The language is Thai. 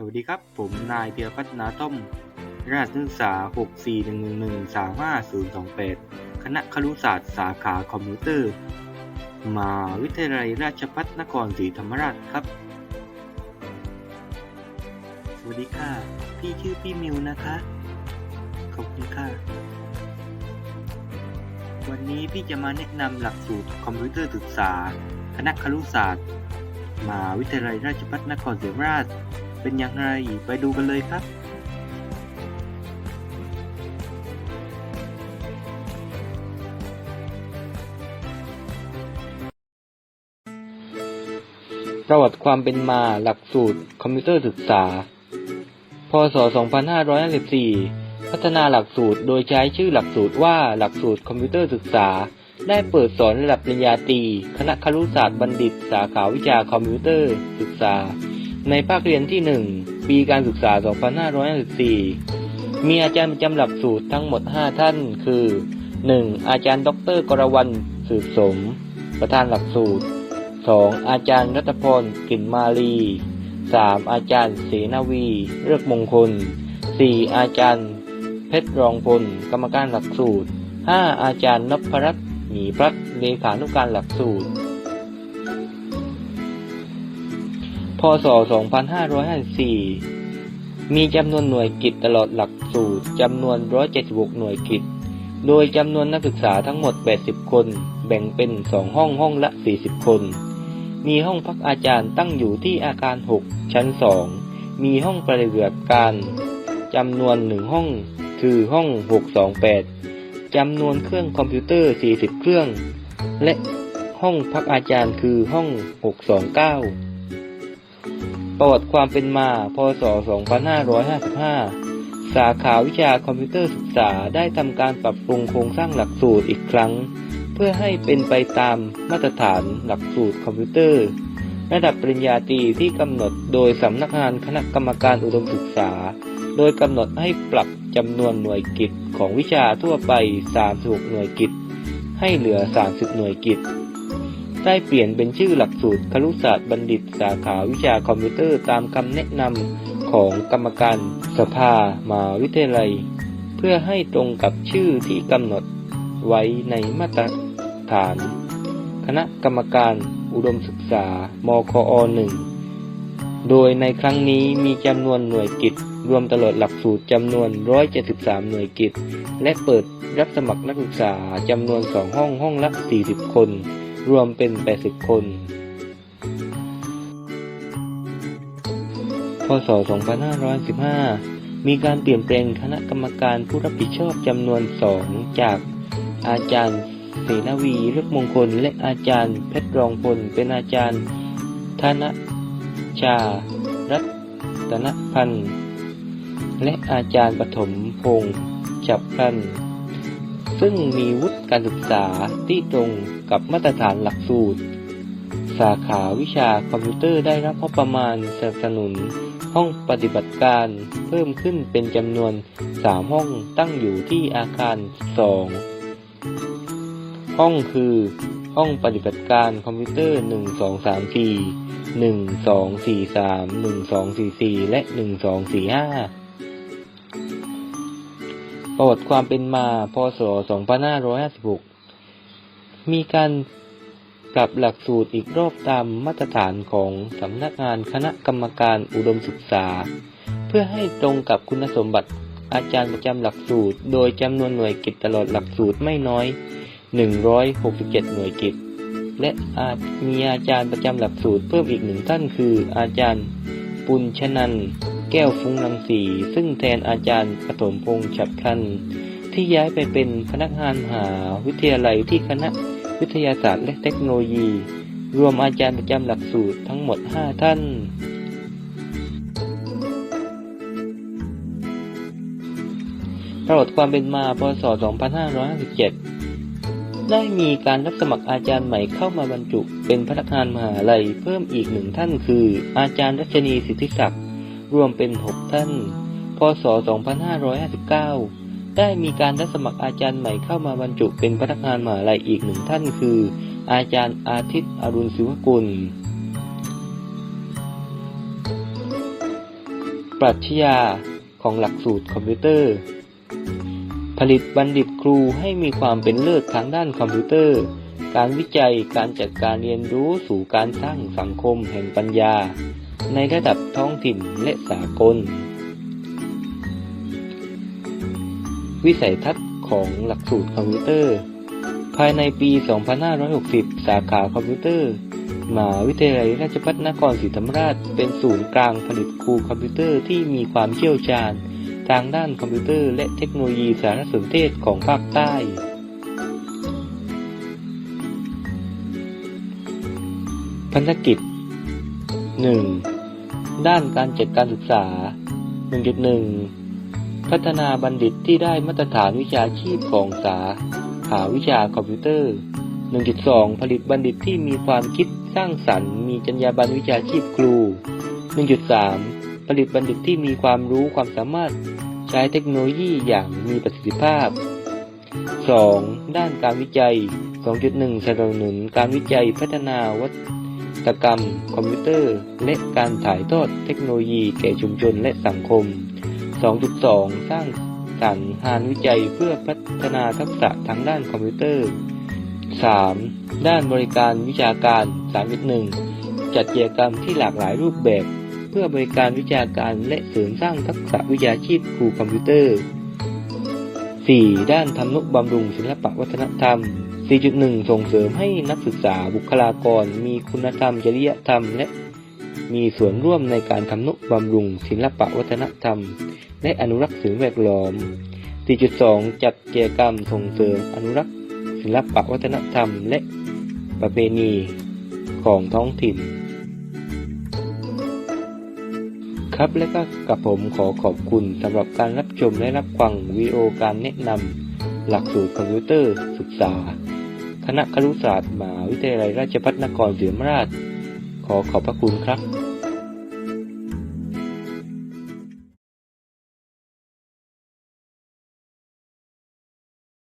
สวัสดีครับ ผมนายเพียรพัฒนาต้อมราชศึกษา 641113528 คณะครุศาสตร์สาขาคอมพิวเตอร์มหาวิทยาลัยราชภัฏนครศรีธรรมราชครับ สวัสดีค่ะ พี่ชื่อพี่มิวนะคะ ขอบคุณค่ะ วันนี้พี่จะมาแนะนำหลักสูตรคอมพิวเตอร์ศึกษา คณะครุศาสตร์มหาวิทยาลัยราชภัฏนครศรีธรรมราช เป็นอย่างไรไปดูกันเลยครับประวัติความเป็นมาหลักสูตรคอมพิวเตอร์ศึกษา พศ 2554 พัฒนาหลักสูตรโดยใช้ชื่อหลักสูตรว่าหลักสูตรคอมพิวเตอร์ศึกษา ได้เปิดสอนระดับปริญญาตรี คณะครุศาสตร์บัณฑิต สาขาวิชาคอมพิวเตอร์ศึกษา ในภาคเรียนที่ 1 ปีการศึกษา 2554 มีอาจารย์ประจำหลักสูตรทั้งหมด 5 ท่าน คือ 1. อาจารย์ดรกรวรรณสืบสม ประธานหลักสูตร 2. อาจารย์รัตพรกลิ่นมาลี 3. อาจารย์เสนาวีเลือกมงคล 4. อาจารย์ เพชรรองพล กรรมการหลักสูตร 5. อาจารย์นพรัตน์หมีพลัดเลขานุการหลักสูตร พศ 2554 มีจำนวนหน่วยกิจตลอดหลักสูตรจำนวน 176 หน่วยกิจ โดยจำนวนนักศึกษาทั้งหมด 80 คน แบ่งเป็น 2 ห้องห้องละ 40 คน มีห้องพักอาจารย์ตั้งอยู่ที่อาคาร 6 ชั้น 2 มีห้องปฏิบัติการจำนวน 1 ห้อง คือห้อง 628 จำนวนเครื่องคอมพิวเตอร์ 40 เครื่อง และห้องพักอาจารย์คือห้อง 629 ประวัติความเป็นมา พศ 2555 สาขาวิชาคอมพิวเตอร์ศึกษาได้ทำการปรับปรุงโครงสร้างหลักสูตรอีกครั้ง เพื่อให้เป็นไปตามมาตรฐานหลักสูตรคอมพิวเตอร์ ระดับปริญญาตรีที่กำหนดโดยสำนักงานคณะกรรมการอุดมศึกษา โดยกำหนดให้ปรับจำนวนหน่วยกิจของวิชาทั่วไป 36 หน่วยกิจ ให้เหลือ 30 หน่วยกิจ ได้เปลี่ยนเป็นชื่อหลักสูตรครุศาสตร์บัณฑิต สาขาวิชาคอมพิวเตอร์ตามคำแนะนำของกรรมการสภามหาวิทยาลัย เพื่อให้ตรงกับชื่อที่กำหนดไว้ในมาตรฐาน คณะกรรมการอุดมศึกษา มคอ 1 โดยในครั้งนี้มีจำนวนหน่วยกิจ รวมตลอดหลักสูตรจำนวน 173 หน่วยกิจ และเปิดรับสมัครนักศึกษาจำนวน 2 ห้องห้องละ 40 คน รวมเป็น 80 คน พศ 2515 มีการเปลี่ยนแปลงคณะกรรมการผู้รับผิดชอบจำนวน2จากอาจารย์เสนาวีเลือกมงคล และอาจารย์เพชรรองพล เป็นอาจารย์ธนชา รัตนพันธ์ และอาจารย์ปฐมพงษ์จับพลันซึ่งมีวุฒิการศึกษาที่ตรง กับมาตรฐานหลักสูตร สาขาวิชาคอมพิวเตอร์ได้รับงบประมาณสนับสนุน ห้องปฏิบัติการเพิ่มขึ้นเป็นจำนวน 3 ห้องตั้งอยู่ที่อาคาร 2 ห้องคือ ห้องปฏิบัติการคอมพิวเตอร์ 1 2 3 4 1 2 4 3 1 2 4 4 และ 1 2 4 5 ประวัติความเป็นมา พศ 2556 มีการปรับหลักสูตรอีกรอบตามมาตรฐานของสำนักงานคณะกรรมการอุดมศึกษา เพื่อให้ตรงกับคุณสมบัติอาจารย์ประจำหลักสูตร โดยจำนวนหน่วยกิจตลอดหลักสูตรไม่น้อย 167 หน่วยกิจ และอาจมีอาจารย์ประจำหลักสูตรเพิ่มอีกหนึ่งท่านคือ อาจารย์ปุญชนันท์แก้วฟุ้งรังสี ซึ่งแทนอาจารย์ปฐมพงษ์ฉับพลัน ที่ย้ายไปเป็นพนักงานมหาวิทยาลัยที่คณะวิทยาศาสตร์และเทคโนโลยี รวมอาจารย์ประจำหลักสูตรทั้งหมด 5 ท่าน ประวัติความเป็นมาพศ 2557 ได้มีการรับสมัครอาจารย์ใหม่เข้ามาบรรจุ เป็นพนักงานมหาลัยเพิ่มอีกหนึ่งท่านคือ อาจารย์รัชนีสิทธิศักดิ์รวมเป็น 6 ท่าน พศ 2559 ได้มีการรับสมัครอาจารย์ใหม่เข้ามาบรรจุเป็นพนักงานมหาลัยอีกหนึ่งท่านคือ อาจารย์อาทิตย์อรุณศิวกุล ปรัชญาของหลักสูตรคอมพิวเตอร์ ผลิตบัณฑิตครูให้มีความเป็นเลิศทางด้านคอมพิวเตอร์ การวิจัยการจัดการเรียนรู้สู่การสร้างสังคมแห่งปัญญา ในระดับท้องถิ่นและสากล วิสัยทัศน์ของหลักสูตรคอมพิวเตอร์ ภายในปี 2560 สาขาคอมพิวเตอร์มหาวิทยาลัยราชภัฏนครศรีธรรมราชเป็นศูนย์กลางผลิตครูคอมพิวเตอร์ที่มีความเชี่ยวชาญ ทางด้านคอมพิวเตอร์และเทคโนโลยีสารสนเทศของภาคใต้ พันธกิจ 1. ด้านการจัดการศึกษา 1.1 พัฒนาบัณฑิตที่ได้มาตรฐานวิชาชีพของสาขาวิชาคอมพิวเตอร์ 1.2 ผลิตบัณฑิตที่มีความคิดสร้างสรรค์ มีจรรยาบรรณวิชาชีพครู 1.3 ผลิตบัณฑิตที่มีความรู้ความสามารถใช้เทคโนโลยีอย่างมีประสิทธิภาพ 2. ด้านการวิจัย 2.1 สนับสนุนการวิจัยพัฒนาวัตกรรม คอมพิวเตอร์ และการถ่ายทอดเทคโนโลยีแก่ชุมชนและสังคม 2.2 สร้างสรรค์งานวิจัยเพื่อพัฒนาทักษะทางด้านคอมพิวเตอร์ 3. ด้านบริการวิชาการ 3.1 จัดกิจกรรมที่หลากหลายรูปแบบ เพื่อบริการวิชาการและเสริมสร้างทักษะวิชาชีพครูคอมพิวเตอร์ 4. ด้านทำนุบำรุงศิลปวัฒนธรรม 4.1 ส่งเสริมให้นักศึกษาบุคลากร มีคุณธรรมจริยธรรม และมีส่วนร่วมในการทำนุบำรุงศิลปวัฒนธรรม และอนุรักษ์สิ่งแวดล้อม 4.2 จัดกิจกรรมส่งเสริมอนุรักษ์ศิลปวัฒนธรรมและประเพณีของท้องถิ่น ครับและก็กับผมขอขอบคุณสำหรับการรับชมและรับฟังวิดีโอการแนะนำหลักสูตรคอมพิวเตอร์ศึกษา คณะครุศาสตร์มหาวิทยาลัยราชภัฏนครศรีธรรมราช ขอขอบพระคุณครับ